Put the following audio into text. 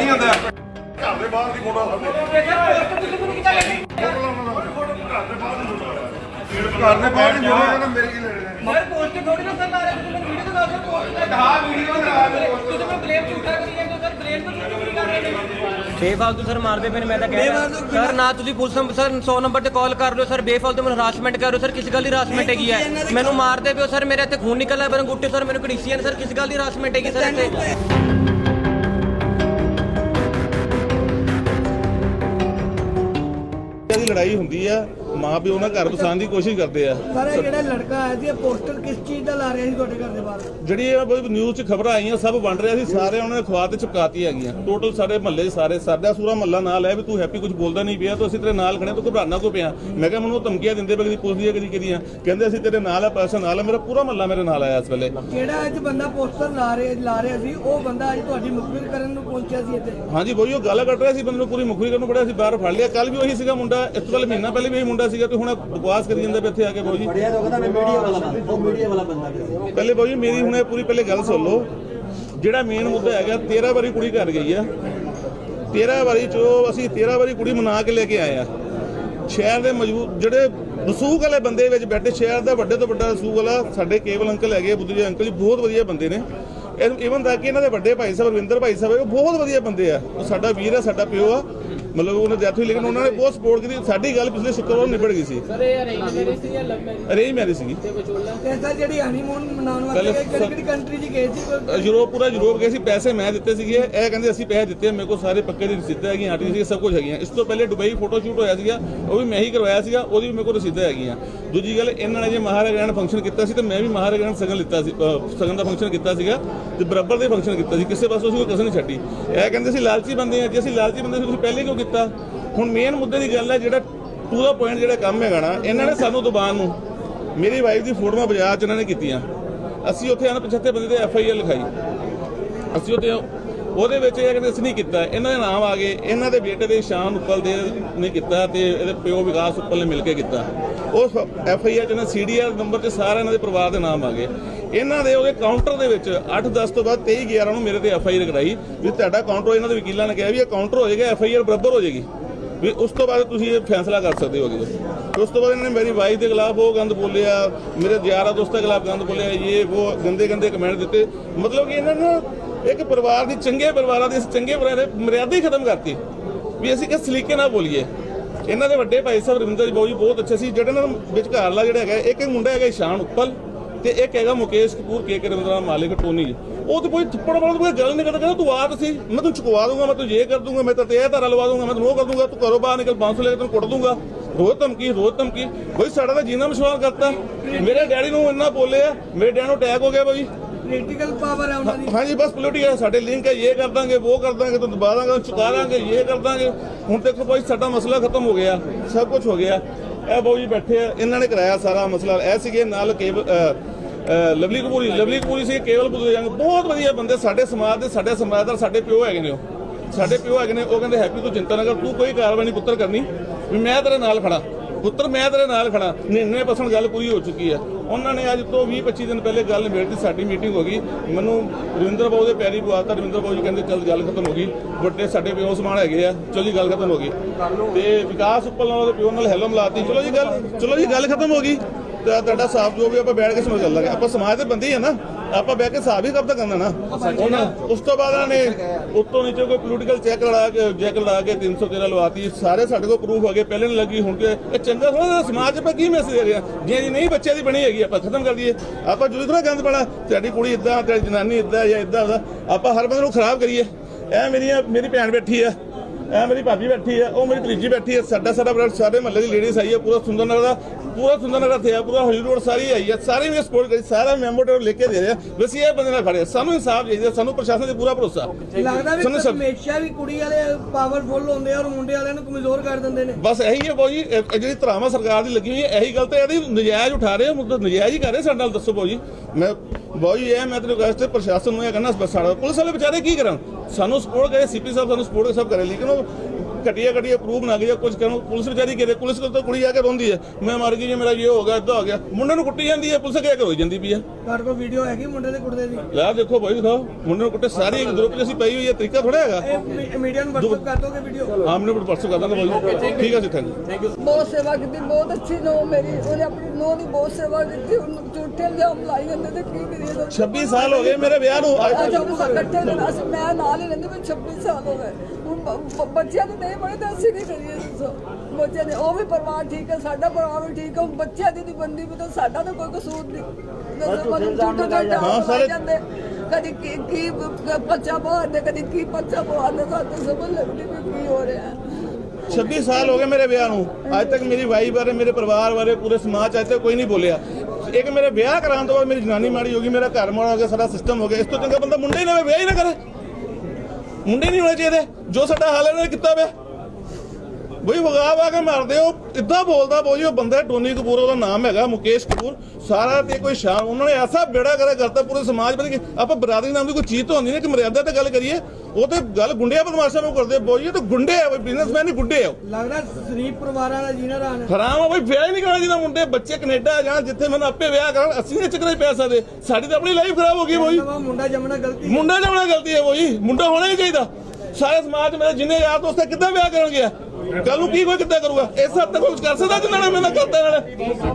ਨਹੀਂ ਹੁੰਦਾ। ਘਰ ਦੇ ਬਾਹਰ ਦੀ ਫੋਟੋ ਸਾਡੇ ਘਰ ਦੇ ਬਾਹਰ ਦੀ ਫੋਟੋ। ਕਹਿੰਦਾ ਮੇਰੀ ਕੀ ਲੈਣੀ ਮਗਰ ਪੋਸਟ ਥੋੜੀ ਨਾ ਸਰ ਰਹੇ ਤੁਸੀਂ ਮੈਨੂੰ ਵੀਡੀਓ ਦਿਖਾ ਦਿਓ ਪੋਸਟ ਹਾਂ ਵੀਡੀਓ ਦਿਖਾ ਦਿਓ। ਤੁਸੀਂ ਮੈਨੂੰ ਬਲੇਮ ਝੂਠਾ ਕਰੀ ਜਾਂਦੇ ਹੋ ਸਰ। ਬਲੇਮ ਤਾਂ ਤੁਸੀਂ ਨਹੀਂ ਕਰ ਰਹੇ ਨੇ ਬੇਫਾਲਤੂ ਸਰ ਮਾਰਦੇ ਪਏ ਨੇ ਮੈਂ ਤਾਂ ਕਹਿ ਰਿਹਾ। ਸਰ ਨਾ ਤੁਸੀਂ ਪੁਲਿਸ ਨੰਬਰ ਸਰ 100 ਨੰਬਰ ਤੇ ਕਾਲ ਕਰ ਲਿਓ ਸਰ। ਬੇਫਾਲਤੂ ਮੈਨੂੰ ਹਰਾਸਮੈਂਟ ਕਰ ਰਹੇ ਹੋ ਸਰ। ਕਿਸ ਗੱਲ ਦੀ ਹਰਾਸਮੈਂਟ ਹੈਗੀ ਹੈ ਮੈਨੂੰ ਮਾਰਦੇ ਪਿਓ ਸਰ। ਮੇਰੇ ਇੱਥੇ ਖੂਨ ਨਿਕਲ ਰਿਹਾ ਮੇਰੇ ਗੁੱਟੇ ਸਰ। ਮੈਨੂੰ ਕੜੀਸੀਆਂ ਨੇ ਸਰ। ਕਿਸ ਗੱਲ ਦੀ ਹਰਾਸਮੈਂਟ ਹੈਗੀ ਸਰ ਇੱਥੇ? ਲੜਾਈ ਹੁੰਦੀ ਆ ਮਾਂ ਪਿਓ ਨਾਲ ਘਰ ਵਸਾਉਣ ਦੀ ਕੋਸ਼ਿਸ਼ ਕਰਦੇ ਆ। ਸਰ ਇਹ ਜਿਹੜਾ ਲੜਕਾ ਆਇਆ ਸੀ ਇਹ ਪੋਸਟਰ ਕਿਸ ਚੀਜ਼ ਦਾ ਲਾ ਰਿਹਾ ਸੀ ਤੁਹਾਡੇ ਘਰ ਦੇ ਬਾਹਰ? ਜਿਹੜੀ ਇਹ ਨਿਊਜ਼ 'ਚ ਖਬਰਾਂ ਆਈਆਂ ਸਭ ਵੰਡ ਰਿਹਾ ਸੀ ਸਾਰੇ ਉਹਨਾਂ ਨੇ ਅਖਬਾਰ ਤੇ ਚਿਪਕਾਤੀ ਹੈਗੀਆਂ। ਟੋਟਲ ਸਾਡੇ ਮਹੱਲੇ 'ਚ ਸਾਰੇ ਸਾਡਾ ਸੂਰਾ ਮਹੱਲਾ ਨਾਲ ਹੈ ਵੀ ਤੂੰ ਹੈਪੀ ਕੁਝ ਬੋਲਦਾ ਨਹੀਂ ਪਿਆ ਤੂੰ ਅਸੀਂ ਤੇਰੇ ਨਾਲ ਖੜੇ ਤੂੰ ਘਬਰਾਣਾ ਕੋ ਪਿਆ? ਮੈਂ ਕਿਹਾ ਮੈਨੂੰ ਉਹ ਧਮਕੀਆਂ ਦਿੰਦੇ ਪਏ ਕਦੀ ਪੁਲਿਸ ਦੀਆਂ ਕਦੀ ਕਿਹਦੀਆਂ ਕਹਿੰਦੇ ਅਸੀਂ ਤੇਰੇ ਨਾਲ ਆ ਪਰਸਨ ਨਾਲ ਆ ਮੇਰਾ ਪੂਰਾ ਮਹੱਲਾ ਮੇਰੇ ਨਾਲ ਆਇਆ ਇਸ ਵੇਲੇ। ਜਿਹੜਾ ਅੱਜ ਬੰਦਾ ਪੋਸਟਰ ਲਾ ਰਿਹਾ ਲਾ ਰਿਹਾ ਸੀ ਉਹ ਬੰਦਾ ਅੱਜ ਤੁਹਾਡੀ ਮੁਖਬਰ ਕਰਨ ਨੂੰ ਪਹੁੰਚਿਆ ਸੀ ਇੱਥੇ? ਹਾਂਜੀ ਬੋਈ ਉਹ ਗੱਲ ਕੱਟ ਰਿਹਾ ਸੀ ਬੰਦੇ ਨੂੰ ਪੂਰੀ ਮੁਖਰੀ ਕਰਨ ਨੂੰ ਪੜਿਆ ਸੀ ਬਾਹਰ ਫੜ ਲਿਆ। ਕੱਲ ਵੀ ਉਹੀ ਸੀਗਾ ਮੁੰਡਾ ਇਸ ਤੋਂ ਪਹਿਲੇ ਮਹੀਨਾ ਪਹਿਲੇ ਵੀ ਇਹੀ ਮੁੰਡਾ ਮੁੰਡਾ ਸੀਗਾ ਕਿ ਹੁਣ ਬਕਵਾਸ ਕਰੀ ਜਾਂਦਾ ਪਿਆ ਆ ਕੇ ਬਾਊ ਜੀ ਫੜਿਆ ਤਾਂ ਕਹਿੰਦਾ ਮੀਡੀਆ ਵਾਲਾ ਉਹ ਮੀਡੀਆ ਵਾਲਾ ਬੰਦਾ ਪਿਆ ਪਹਿਲੇ ਬਾਊ ਮੇਰੀ ਹੁਣ ਪੂਰੀ ਪਹਿਲੇ ਗੱਲ ਸੁਣ ਲਓ। ਜਿਹੜਾ ਮੇਨ ਮੁੱਦਾ ਹੈਗਾ 13 ਵਾਰੀ ਕੁੜੀ ਘਰ ਗਈ ਆ। 13 ਵਾਰੀ ਚੋ ਅਸੀਂ 13 ਵਾਰੀ ਕੁੜੀ ਮਨਾ ਕੇ ਲੈ ਕੇ ਆਏ ਸ਼ਹਿਰ ਦੇ ਮਜ਼ਬੂਤ ਜਿਹੜੇ ਰਸੂਖ ਵਾਲੇ ਬੰਦੇ ਵਿੱਚ ਬੈਠੇ ਸ਼ਹਿਰ ਦਾ ਵੱਡੇ ਤੋਂ ਵੱਡਾ ਰਸੂਖ ਵਾਲਾ ਸਾਡੇ ਕੇਵਲ ਅੰਕਲ ਹੈਗੇ ਬੁੱਧੂ ਜੀ ਅੰਕਲ ਜੀ ਬਹੁਤ ਵਧੀਆ ਬੰਦੇ ਨੇ। ਇਵਨ ਦਾ ਕਿ ਇਹਨਾਂ ਦੇ ਵੱਡੇ ਭਾਈ ਸਾਹਿਬ ਰਵਿੰਦਰ ਭਾਈ ਸਾਹਿਬ ਇਹ ਬਹੁਤ ਵਧੀਆ ਬੰਦੇ ਆ। ਉਹ ਸਾਡਾ ਵੀਰ ਆ ਸਾਡਾ ਪਿਓ ਆ। ਮਤਲਬ ਉਹਨੇ ਡੈਥ ਹੋਈ ਲੇਕਿਨ ਉਹਨਾਂ ਨੇ ਬਹੁਤ ਸਪੋਰਟ ਕੀਤੀ। ਸਾਡੀ ਗੱਲ ਪਿਛਲੇ ਸ਼ੁੱਕਰਵਾਰ ਨੂੰ ਨਿਬੜ ਗਈ ਸੀ। ਸਰ ਇਹ ਅਰੇਂਜ ਮੈਰਿਜ ਸੀ ਜਾਂ ਲਵ ਮੈਰਿਜ ਅਰੇਂਜ ਮੈਰਿਜ ਸੀਗੀ। ਤੇ ਵਿਚੋਲਾ? ਤੇ ਸਰ ਜਿਹੜੀ ਹਨੀਮੂਨ ਮਨਾਉਣ ਵਾਸਤੇ ਪਹਿਲੇ ਗਏ, ਕਿਹੜੀ ਕਿਹੜੀ ਕੰਟਰੀ 'ਚ ਗਏ ਸੀ? ਕੋਈ- ਯੂਰਪ ਪੂਰਾ ਯੂਰਪ ਗਏ ਸੀ ਪੈਸੇ ਮੈਂ ਦਿੱਤੇ ਸੀਗੇ। ਇਹ ਕਹਿੰਦੇ ਅਸੀਂ ਪੈਸੇ ਦਿੱਤੇ ਮੇਰੇ ਕੋਲ ਸਾਰੇ ਪੱਕੇ ਦੀ ਰਸੀਦਾਂ ਹੈਗੀਆਂ ਆਰਟੀ ਸੀ ਸਭ ਕੁਝ ਹੈਗੀਆਂ। ਇਸ ਤੋਂ ਪਹਿਲੇ ਦੁਬਈ ਫੋਟੋ ਸ਼ੂਟ ਹੋਇਆ ਸੀਗਾ ਉਹ ਵੀ ਮੈਂ ਹੀ ਕਰਵਾਇਆ ਸੀਗਾ ਉਹਦੀ ਵੀ ਮੇਰੇ ਕੋਲ ਰਸੀਦਾਂ ਹੈਗੀਆਂ। ਦੂਜੀ ਗੱਲ ਇਹਨਾਂ ਨੇ ਜੇ ਮਹਾਰਾਜਾ ਫੰਕਸ਼ਨ ਕੀਤਾ ਸੀ ਤੇ ਮੈਂ ਵੀ ਮਹਾਰਾਜਾ ਸਗਨ ਲਿੱਤਾ ਸੀ ਸਗਨ ਦਾ ਫੰਕਸ਼ਨ ਕੀਤਾ ਸੀਗਾ ਤੇ ਬਰਾਬਰ ਦੇ ਫੰਕਸ਼ਨ ਕੀਤਾ ਸੀ ਕਿਸੇ ਪਾਸੋਂ ਅਸੀਂ ਕੋਈ ਕਸਰ ਨਹੀਂ ਛੱਡੀ। ਇਹ ਕਹਿੰਦੇ ਸੀ ਲਾਲਚੀ ਬੰਦੇ ਆ ਜੇ ਅਸੀਂ ਲਾਲਚੀ ਬੰਦੇ ਸੀ ਤੁਸੀਂ ਪਹਿਲੇ ਕਿਉਂ ਕੀਤਾ? ਹੁਣ ਮੇਨ ਮੁੱਦੇ ਦੀ ਗੱਲ ਹੈ ਜਿਹੜਾ ਟੂ ਦਾ ਪੁਆਇੰਟ ਜਿਹੜਾ ਕੰਮ ਹੈਗਾ ਨਾ, ਇਹਨਾਂ ਨੇ ਸਾਨੂੰ ਦੁਬਾਨ ਨੂੰ। ਮੇਰੀ ਵਾਈਫ ਦੀ ਫੋਟੋਆਂ ਬਾਜ਼ਾਰ 'ਚ ਇਹਨਾਂ ਨੇ ਕੀਤੀਆਂ। ਅਸੀਂ ਉੱਥੇ ਅਣ ਬੰਦੇ ਦੇ ਐਫ ਆਈ ਆਰ ਲਿਖਾਈ। ਅਸੀਂ ਉੱਥੇ ਉਹਦੇ ਵਿੱਚ ਇਹ ਕਹਿੰਦੇ ਅਸੀਂ ਨਹੀਂ ਕੀਤਾ। ਇਹਨਾਂ ਦੇ ਨਾਮ ਆ ਗਏ। ਇਹਨਾਂ ਦੇ ਬੇਟੇ ਦੇ ਸ਼ਾਨ ਉੱਪਲ ਦੇ ਨੇ ਕੀਤਾ ਤੇ ਇਹਦੇ ਪਿਓ ਵਿਕਾਸ ਉੱਪਲ ਨੇ ਮਿਲ ਕੇ ਕੀਤਾ। ਉਸ ਐਫ ਆਈ ਆਰ ਚ ਨਾ ਸੀਡੀਆਰ ਨੰਬਰ ਤੇ ਸਾਰੇ ਇਹਨਾਂ ਦੇ ਪਰਿਵਾਰ ਦੇ ਨਾਮ ਆ ਗਏ। ਇਹਨਾਂ ਦੇ ਉਹਦੇ ਕਾਊਂਟਰ ਦੇ ਵਿੱਚ 8-10 ਤੋਂ ਬਾਅਦ 23 11 ਨੂੰ ਮੇਰੇ ਤੇ ਐਫ ਆਈ ਆਰ ਕਰਾਈ ਵੀ ਤੁਹਾਡਾ ਕਾਊਂਟਰ ਇਹਨਾਂ ਦੇ ਵਕੀਲਾਂ ਨੇ ਕਿਹਾ ਵੀ ਇਹ ਕਾਊਂਟਰ ਹੋ ਜਾਏਗਾ ਐਫ ਆਈ ਆਰ ਬਰਾਬਰ ਹੋ ਜਾਏਗੀ। ਵੀ ਉਸ ਤੋਂ ਬਾਅਦ ਤੁਸੀਂ ਇਹ ਫੈਸਲਾ ਕਰ ਸਕਦੇ ਹੋਗੇ ਤੇ ਉਸ ਤੋਂ ਬਾਅਦ ਇਹਨਾਂ ਨੇ ਮੇਰੀ ਵਾਈਫ ਦੇ ਖਿਲਾਫ ਉਹ ਗੰਦ ਬੋਲਿਆ, ਮੇਰੇ ਯਾਰਾਂ ਦੋਸਤਾਂ ਖਿਲਾਫ ਗੰਦ ਬੋਲਿਆ, ਇਹ, ਉਹ ਗੰਦੇ ਗੰਦੇ ਕਮੈਂਟ ਦਿੱਤੇ। ਮਤਲਬ ਕਿ ਇਹਨਾਂ ਨੇ ਇੱਕ ਪਰਿਵਾਰ ਦੀ ਚੰਗੇ ਪਰਿਵਾਰਾਂ ਦੀ ਚੰਗੇ ਪਰਿਵਾਰਾਂ ਦੀ ਮਰਿਆਦਾ ਹੀ ਖਤਮ ਕਰਤੀ। ਵੀ ਅਸੀਂ ਕਿਸ ਸਲੀਕੇ ਨਾਲ ਬੋਲੀਏ? ਇਹਨਾਂ ਦੇ ਵੱਡੇ ਭਾਈ ਸਾਹਿਬ ਰਵਿੰਦਰ ਜੀ ਬਾਊ ਜੀ ਬਹੁਤ ਅੱਛੇ ਸੀ। ਜਿਹੜੇ ਨਾਲ ਵਿਚਕਾਰਲਾ ਜਿਹੜਾ ਹੈਗਾ, ਇੱਕ ਇੱਕ ਮੁੰਡਾ ਹੈਗਾ ਇਸ਼ਾਨ ਉੱਪਲ ਤੇ ਇੱਕ ਹੈਗਾ ਮੁਕੇਸ਼ ਕਪੂਰ, ਕੇ ਕੇ ਰਵਿੰਦਰ ਦਾ ਮਾਲਿਕ ਟੋਨੀ। ਜੀ ਉਹ ਤੇ ਕੋਈ ਥੱਪੜ ਮਾਰਨ ਕੋਈ ਗੱਲ ਨਹੀਂ ਕਰਦਾ, ਕਹਿੰਦਾ ਤੂੰ ਆਪ ਸੀ, ਮੈਂ ਤੈਨੂੰ ਚੁਕਵਾ ਦੂੰਗਾ, ਮੈਂ ਤੈਨੂੰ ਇਹ ਕਰ ਦੂੰਗਾ, ਮੈਂ ਤੇ ਇਹ ਧਾਰਾ ਲਵਾ ਦੂੰਗਾ, ਮੈਂ ਤੈਨੂੰ ਉਹ ਕਰ ਦੂੰਗਾ, ਤੂੰ ਘਰੋਂ ਬਾਹਰ ਨਿਕਲ 500 ਲੈ ਕੇ ਤੈਨੂੰ ਕੁੱਟ ਦੂੰਗਾ। ਰੋਜ਼ ਧਮਕੀ ਰੋਜ਼ ਧਮਕੀ। ਬਈ ਸਾਡਾ ਤਾਂ ਜੀਣਾ ਮਸ਼ਵਾਰ ਕਰਤਾ। ਮੇਰੇ ਡੈਡੀ ਨੂੰ ਇੰਨਾ ਬੋਲੇ ਆ, ਮੇਰੇ ਡੈਡੀ ਨੂੰ ਅਟੈਕ ਹੋ ਗਿਆ ਬਈ। ਪੋਲੀਟੀਕਲ ਪਾਵਰ ਹੈ ਉਹਨਾਂ ਦੀ। ਹਾਂਜੀ ਬਸ ਪੋਲੀਟੀਕਲ ਸਾਡੇ ਲਿੰਕ ਹੈ, ਇਹ ਕਰ ਦਾਂਗੇ, ਉਹ ਕਰ ਦਾਂਗੇ, ਤੁਹਾਨੂੰ ਦਬਾ ਦਾਂਗੇ ਚੁਕਾ ਦਾਂਗੇ ਇਹ ਕਰ ਦਾਂਗੇ। ਹੁਣ ਦੇਖੋ ਭਾਈ, ਸਾਡਾ ਮਸਲਾ ਖਤਮ ਹੋ ਗਿਆ, ਸਭ ਕੁਝ ਹੋ ਗਿਆ। ਇਹ ਬਾਊ ਜੀ ਬੈਠੇ ਆ, ਇਹਨਾਂ ਨੇ ਕਰਾਇਆ ਸਾਰਾ ਮਸਲਾ। ਇਹ ਸੀਗੇ ਨਾਲ ਕੇਵਲ ਲਵਲੀ ਕਪੂਰੀ ਲਵਲੀ ਕਪੂਰੀ ਸੀ ਕੇਵਲ ਬੁੱਧੂ ਜੰਗ। ਬਹੁਤ ਵਧੀਆ ਬੰਦੇ, ਸਾਡੇ ਸਮਾਜ ਦੇ, ਸਾਡੇ ਸਮਾਜਦਾਰ ਸਾਡੇ ਪਿਓ ਹੈਗੇ ਨੇ ਉਹ। ਸਾਡੇ ਪਿਓ ਹੈਗੇ ਨੇ, ਉਹ ਕਹਿੰਦੇ, ਹੈਪੀ ਤੂੰ ਚਿੰਤਾ ਨਾ ਕਰ, ਤੂੰ ਕੋਈ ਕਾਰਵਾਈ ਨਹੀਂ ਪੁੱਤਰ ਕਰਨੀ, ਵੀ ਮੈਂ ਤੇਰੇ ਨਾਲ ਖੜਾ ਪੁੱਤਰ, ਮੈਂ ਤੇਰੇ ਨਾਲ ਖੜਾ। 99% ਗੱਲ ਪੂਰੀ ਹੋ ਚੁੱਕੀ ਹੈ ਉਹਨਾਂ ਨੇ ਅੱਜ ਤੋਂ 20 25 ਦਿਨ ਪਹਿਲੇ ਗੱਲ ਨਿਬੇੜਤੀ, ਸਾਡੀ ਮੀਟਿੰਗ ਹੋ ਗਈ। ਮੈਨੂੰ ਰਵਿੰਦਰ ਬਾਬੂ ਦੇ ਪੈਰੀ ਪਵਾਤਾ ਰਵਿੰਦਰ ਬਾਬੂ ਜੀ ਕਹਿੰਦੇ, ਚੱਲ ਗੱਲ ਖਤਮ ਹੋ ਗਈ। ਵੱਡੇ ਸਾਡੇ ਪਿਓ ਸਮਾਨ ਹੈਗੇ ਆ, ਚਲੋ ਜੀ, ਗੱਲ ਖਤਮ ਹੋ ਗਈ। ਤੇ ਵਿਕਾਸ ਉੱਪਰ ਨਾਲ ਉਹਦੇ ਪਿਓ ਨਾਲ ਹੈਲੋ ਮਿਲਾਤੀ। ਚਲੋ ਜੀ, ਗੱਲ ਚਲੋ ਜੀ, ਗੱਲ ਖਤਮ ਹੋ ਗਈ। ਤੇ ਤੁਹਾਡਾ ਸਾਫ਼ ਜੋ ਵੀ ਆਪਾਂ ਬੈਠ ਕੇ ਸਮਝ ਲਾਂਗੇ ਆਪਾਂ ਸਮਾਜ ਦੇ ਬੰਦੇ ਹੀ ਆ ਨਾ, ਆਪਾਂ ਬਹਿ ਕੇ ਸਾਫ਼ ਹੀ ਕਬ ਤੱਕ ਕਰਨਾ ਨਾ। ਉਹਨਾਂ ਉਸ ਤੋਂ ਬਾਅਦ ਨੇ ਉੱਤੋਂ ਨੀਚੇ ਕੋਈ ਪੋਲੀਟੀਕਲ ਚੈੱਕ ਲੜਾ ਕੇ ਚੈੱਕ ਲੜਾ ਕੇ 313 ਲਵਾਤੀ। ਸਾਰੇ ਸਾਡੇ ਕੋਲ ਪ੍ਰੂਫ ਹੋ ਗਏ, ਪਹਿਲੇ ਨਹੀਂ ਲੱਗੀ, ਹੁਣ ਕਿ ਇਹ ਚੰਗਾ ਥੋੜਾ ਸਮਾਜ 'ਚ ਆਪਾਂ ਕੀ ਮੈਸੇਜ ਦੇ ਰਹੇ ਆ? ਜੇ ਨਹੀਂ ਬੱਚੇ ਦੀ ਬਣੀ ਹੈਗੀ, ਆਪਾਂ ਖਤਮ ਕਰ ਦਈਏ। ਆਪਾਂ ਜੁਦੀ ਥੋੜਾ ਗੰਦ ਪਾਣਾ ਤੁਹਾਡੀ ਕੁੜੀ ਇਦਾਂ ਤੇਰੀ ਜਨਾਨੀ ਇਦਾਂ ਜਾਂ ਇਦਾਂ ਦਾ। ਆਪਾਂ ਹਰ ਬੰਦੇ ਨੂੰ ਖਰਾਬ ਕਰੀਏ। ਇਹ ਮੇਰੀ ਮੇਰੀ ਭੈਣ ਬੈਠੀ ਆ। ਇਹ ਮੇਰੀ ਭਾਬੀ ਬੈਠੀ ਆ ਉਹ ਮੇਰੀ ਤੀਜੀ ਬੈਠੀ ਆ ਸਾਡਾ ਸਾਡਾ ਬੜਾ ਸਾਰੇ ਮਹੱਲੇ ਦੀ ਲੇਡੀਜ਼ ਆਈ ਆ ਪੂਰਾ ਸੁੰਦਰ ਨਗਰ ਦਾ ਪੂਰਾ ਸੁੰਦਰ ਨਗਰ ਤੇ ਆ ਪੂਰਾ ਹਰੀ ਰੋਡ ਸਾਰੀ ਆਈ ਆ ਸਾਰੇ ਵੀ ਸਪੋਰਟ ਕਰੀ ਸਾਰਾ ਮੈਂਬਰ ਲੈ ਕੇ ਦੇ ਰਿਹਾ। ਬਸ ਇਹ ਬੰਦੇ ਨਾਲ ਖੜੇ। ਸਾਨੂੰ ਇਨਸਾਫ ਚਾਹੀਦਾ ਸਾਨੂੰ ਪ੍ਰਸ਼ਾਸਨ ਤੇ ਪੂਰਾ ਭਰੋਸਾ। ਲੱਗਦਾ ਵੀ ਹਮੇਸ਼ਾ ਵੀ ਕੁੜੀ ਵਾਲੇ ਪਾਵਰਫੁੱਲ ਹੁੰਦੇ ਔਰ ਮੁੰਡੇ ਵਾਲਿਆਂ ਨੂੰ ਕਮਜ਼ੋਰ ਕਰ ਦਿੰਦੇ ਨੇ। ਬਸ ਇਹੀ ਹੈ ਬਾਊ ਜੀ ਇਹ ਇਹ ਜਿਹੜੀ ਧਰਾਵਾ ਸਰਕਾਰ ਦੀ ਲੱਗੀ ਹੋਈ ਹੈ ਇਹੀ ਗੱਲ ਤੇ ਇਹਦੀ ਨਜਾਇਜ਼ ਉਠਾ ਰਹੇ ਹੋ ਮਤਲਬ ਨਜਾਇਜ਼ ਹੀ ਕਰ ਰਹੇ ਸਾਡੇ ਨਾਲ ਦੱਸੋ ਬਾਊ ਜੀ ਮੈਂ ਬਾਊ ਜੀ ਇਹ ਮੈਂ ਤੈਨੂੰ ਕਹਸਤੇ ਪ੍ਰਸ਼ਾਸਨ ਨੂੰ ਇਹ ਕਹਿੰਦਾ ਬਸ ਸਾਡਾ ਪੁਲਿਸ ਵਾਲੇ ਵਿਚਾਰੇ ਕੀ ਕਰਨ? ਸਾਨੂੰ ਸਪੋਰਟ ਕਰੇ ਸੀਪੀ ਸਾਹਿਬ ਸਾਨੂੰ ਸਪੋਰਟ ਸਭ ਕਰੇ। ਲੇਕਿਨ ਉਹ ਘਟੀਆ ਘਟੀਆ ਪ੍ਰੂਫ ਨਾ ਗਿਆ ਕੁਝ ਕਰਨ ਪੁਲਿਸ ਵਿਚਾਰੀ ਕਿਤੇ ਪੁਲਿਸ ਕੋਲ ਤਾਂ ਕੁੜੀ ਆ ਕੇ ਰੋਂਦੀ ਹੈ। ਮੈਂ ਮਰ ਗਈ ਜੀ ਮੇਰਾ ਇਹ ਹੋ ਗਿਆ ਇਦਾਂ ਹੋ ਗਿਆ। ਮੁੰਡੇ ਨੂੰ ਕੁੱਟੀ ਜਾਂਦੀ ਹੈ ਪੁਲਿਸ ਕਿਹਾ ਕਿ ਹੋਈ ਜਾਂਦੀ ਪਈ ਹੈ। ਤੁਹਾਡੇ ਕੋਲ ਵੀਡੀਓ ਹੈਗੀ ਮੁੰਡੇ ਦੇ ਕੁੜਦੇ ਦੀ? ਲੈ ਦੇਖੋ ਭਾਈ ਦਿਖਾਓ। ਮੁੰਡੇ ਨੂੰ ਕੁੱਟੇ ਸਾਰੀ ਗਰੁੱਪ 'ਚ ਅਸੀਂ ਪਈ ਹੋਈ ਹੈ ਤਰੀਕਾ ਥੋੜਾ ਹੈਗਾ। ਇਹ ਮੀਡੀਆ ਨੂੰ WhatsApp ਕਰ ਦੋਗੇ ਵੀਡੀਓ ਹਾਂ ਮੈਨੂੰ ਪਰਸੋਂ ਕਰ ਦਾਂਗਾ ਭਾਈ ਠੀਕ ਹੈ ਜੀ ਥੈਂਕ ਯੂ। ਬਹੁਤ ਸੇਵਾ ਕੀਤੀ ਬਹੁਤ ਅੱਛੀ ਨੋ ਮੇਰੀ ਉਹਨੇ ਆਪਣੀ ਨੋ ਦੀ ਬਹੁਤ ਸੇਵਾ ਕੀਤੀ ਉਹਨੂੰ ਝੂਠੇ ਇਲਜ਼ਾਮ ਲਾਈ ਜਾਂਦੇ ਤੇ ਕੀ? 26 ਸਾਲ ਹੋ ਗਏ ਮੇਰੇ ਵਿਆਹ ਨੂੰ ਅੱਜ ਅੱਜ ਆਪਾਂ ਇਕੱਠੇ ਨੇ ਅਸੀਂ ਮੈਂ ਨਾਲ ਹੀ ਰਹਿੰਦੀ ਮੈਂ 26 ਸਾਲ ਹੋ ਗਏ। ਹੁਣ ਬ- ਬ- ਬੱਚਿਆਂ ਨੂੰ ਨਹੀਂ ਬਣੇ ਤਾਂ ਅਸੀਂ ਨਹੀਂ ਕਰੀਏ ਦੱਸੋ ਬੱਚਿਆਂ ਦੇ ਉਹ ਵੀ ਪਰਿਵਾਰ ਠੀਕ ਹੈ ਸਾਡਾ ਪਰਿਵਾਰ ਵੀ ਠੀਕ ਹੈ ਹੁਣ ਬੱਚਿਆਂ ਦੀ ਨਹੀਂ ਬੰਦੀ ਵੀ ਤਾਂ ਸਾਡਾ ਤਾਂ ਕੋਈ ਕਸੂਰ ਨਹੀਂ ਦੱਸੋ ਮੈਨੂੰ ਝੂਠੇ ਝੂਠੇ ਹਾਂ, ਹਾਂ ਸਾਰੇ- ਜਾਂਦੇ ਕਦੀ ਕੀ ਕੀ ਬੱਚਾ ਬਾਹਰ ਕਦੀ ਕੀ ਬੱਚਾ ਬਾਹਰ ਨੇ ਸਾਨੂੰ ਸਮਝ ਲੱਗਦੀ ਵੀ ਕੀ ਹੋ ਰਿਹਾ। ਹੈ 26 ਸਾਲ ਹੋ ਗਏ ਮੇਰੇ ਵਿਆਹ ਨੂੰ। ਅੱਜ ਤੱਕ ਮੇਰੀ ਵਾਈਫ ਬਾਰੇ ਮੇਰੇ ਪਰਿਵਾਰ ਬਾਰੇ ਪੂਰੇ ਸਮਾਜ 'ਚ ਅੱਜ ਤੱਕ ਕੋਈ ਨਹੀਂ ਬੋਲਿਆ। ਇੱਕ ਮੇਰੇ ਵਿਆਹ ਕਰਾਉਣ ਤੋਂ ਬਾਅਦ ਮੇਰੀ ਜਨਾਨੀ ਮਾੜੀ ਹੋ ਗਈ ਮੇਰਾ ਘਰ ਮਾੜਾ ਹੋ ਗਿਆ ਸਾਰਾ ਸਿਸਟਮ ਹੋ ਗਿਆ। ਇਸ ਤੋਂ ਚੰਗਾ ਬੰਦਾ ਮੁੰਡੇ ਹੀ ਨਾ ਹੋਵੇ, ਵਿਆਹ ਹੀ ਨਾ ਕਰੇ। ਮੁੰਡੇ ਨਹੀਂ ਹੋਣੇ ਚਾਹੀਦੇ। ਜੋ ਸਾਡਾ ਹਾਲ ਇਹਨਾਂ ਨੇ ਕੀਤਾ ਹੋਇਆ ਬਈ ਵਗਾ ਵਾ ਕੇ ਮਾਰਦੇ ਹੋ ਇੱਦਾਂ ਬੋਲਦਾ ਬੋਜੀ ਉਹ ਬੰਦਾ ਟੋਨੀ ਕਪੂਰ ਉਹਦਾ ਨਾਮ ਹੈਗਾ ਮੁਕੇਸ਼ ਕਪੂਰ। ਸਾਰਾ ਤੇ ਕੋਈ ਸ਼ਾਨ ਉਹਨਾਂ ਨੇ ਐਸਾ ਬੇੜਾ ਕਰਾ ਕਰਤਾ ਪੂਰੇ ਸਮਾਜ ਕੀ ਆਪਾਂ ਬਰਾਦਰੀ ਨਾਮ ਦੀ ਕੋਈ ਚੀਜ਼ ਤਾਂ ਹੁੰਦੀ ਨਹੀਂ ਕਿ ਮਰਿਆਦਾ ਤੇ ਗੱਲ ਕਰੀਏ ਉਹ ਤੇ ਗੱਲ ਗੁੰਡਿਆਂ ਬਦਮਾਸ਼ਾਂ ਨੂੰ ਕਰਦੇ ਇਹ ਤਾਂ ਗੁੰਡੇ ਆ ਬਈ ਬਿਜ਼ਨਸਮੈਨ ਨਹੀਂ ਗੁੰਡੇ ਆ ਲੱਗਦਾ ਸ਼ਰੀਫ ਪਰਿਵਾਰਾਂ ਦਾ ਜੀਣਾ ਰਾਨ ਹਰਾਮ ਆ ਬਈ ਵਿਆਹ ਹੀ ਨਹੀਂ ਕਰਨਾ ਜਿਹਦਾ ਮੁੰਡੇ ਬੱਚੇ ਕੈਨੇਡਾ ਜਾਂ ਜਿੱਥੇ ਮੈਨੂੰ ਆਪੇ ਵਿਆਹ ਕਰਨ ਅਸੀਂ ਨਹੀਂ ਚੱਕਰੇ ਪੈ ਸਕਦੇ ਸਾਡੀ ਤਾਂ ਆਪਣੀ ਲਾਈਫ ਖਰਾਬ ਹੋ ਗਈ ਬੋਈ। ਮੁੰਡਾ ਜੰਮਣਾ ਗਲਤੀ ਮੁੰਡਾ ਜਮਣਾ ਗਲਤੀ ਹੈ ਬੋਈ ਮੁੰਡਾ ਹੋਣਾ ਨਹੀਂ ਚਾਹੀਦਾ। ਸਾਰੇ ਸਮਾਜ ਮੇਰੇ ਜਿੰਨੇ ਯਾਰ ਦੋਸਤ ਕਿੱਦਾਂ ਵਿਆਹ ਕਰਨਗੇ ਕੱਲ ਨੂੰ ਕੀ ਕੋਈ ਕਿੱਦਾਂ ਕਰੂਗਾ? ਇਸ ਹੱਦ ਤੱਕ ਕੁਝ ਕਰ ਸਕਦਾ ਜਿੰਨਾ ਨੇ ਮੇਰੇ ਨਾਲ ਕਰਤਾ ਇਹਨਾਂ